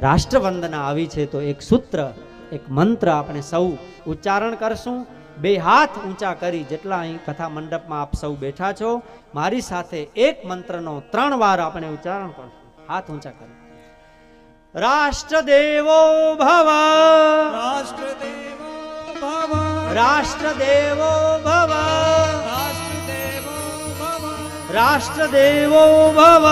રાષ્ટ્રવંદના આવી છે તો એક સૂત્ર, એક મંત્ર આપણે સૌ ઉચ્ચારણ કરશું. બે હાથ ઊંચા કરી જેટલા અહીં કથા મંડપમાં આપ સૌ બેઠા છો, મારી સાથે એક મંત્રનો ત્રણ વાર આપણે ઉચ્ચારણ કરશું. હાથ ઊંચા કરી. રાષ્ટ્રદેવો ભવ. રાષ્ટ્રદેવો ભવ. રાષ્ટ્રદેવો ભવ. રાષ્ટ્રદેવો ભવ રાષ્ટ્રદેવો ભવ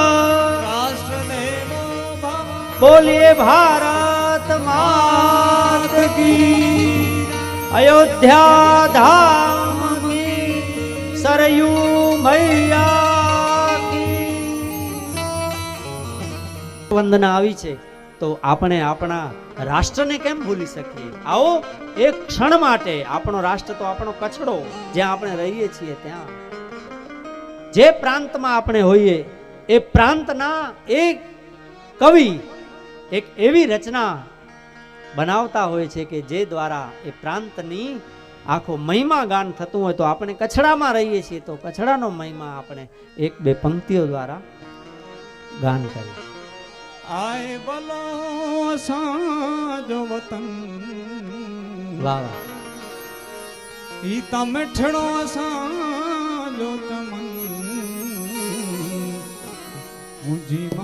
બોલીએ ભારત માત કી અયોધ્યા ધામ કી સરયુ મૈયા વંદના આવી છે, તો આપણે આપણા રાષ્ટ્રને કેમ ભૂલી શકીએ? આવો, એક ક્ષણ માટે, આપણો રાષ્ટ્ર તો આપણો કચડો, જ્યાં આપણે રહીએ છીએ ત્યાં. જે પ્રાંતમાં આપણે હોઈએ, એ પ્રાંતના એક કવિ એક એવી રચના બનાવતા હોય છે કે જે દ્વારા એ પ્રાંતની આખો મહિમા ગાન થતું હોય તો આપણે કચડામાં રહીએ છીએ તો કચડાનો મહિમા આપણે એક બે પંક્તિઓ દ્વારા ગાન કરીએ. આય બલો સાજો વતન. વાહ વાહ. ઈ તમે ઠણો સાજો તમન. મુજી માતૃભૂમિ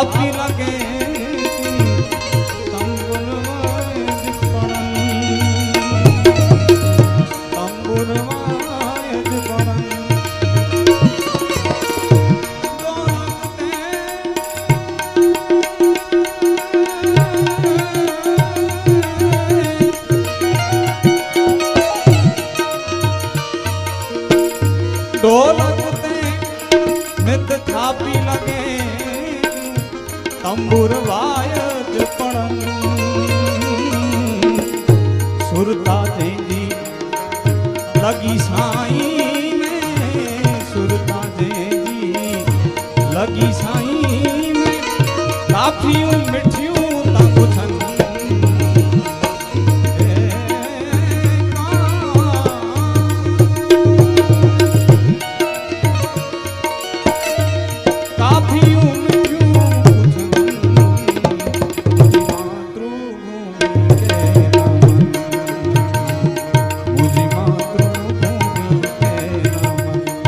થાપી લગે ઢોલ નિત થાપી લગે તંબુર વાયજ પણ સુરતા જયજી લગી સાઈ ને સુરતા જયજી લગી સાઈ ને કાફિયું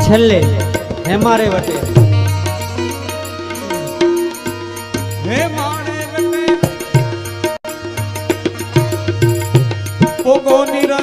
છેલ્લે હેમારે વટે. હે માણે વટે. પોગો નિરંજન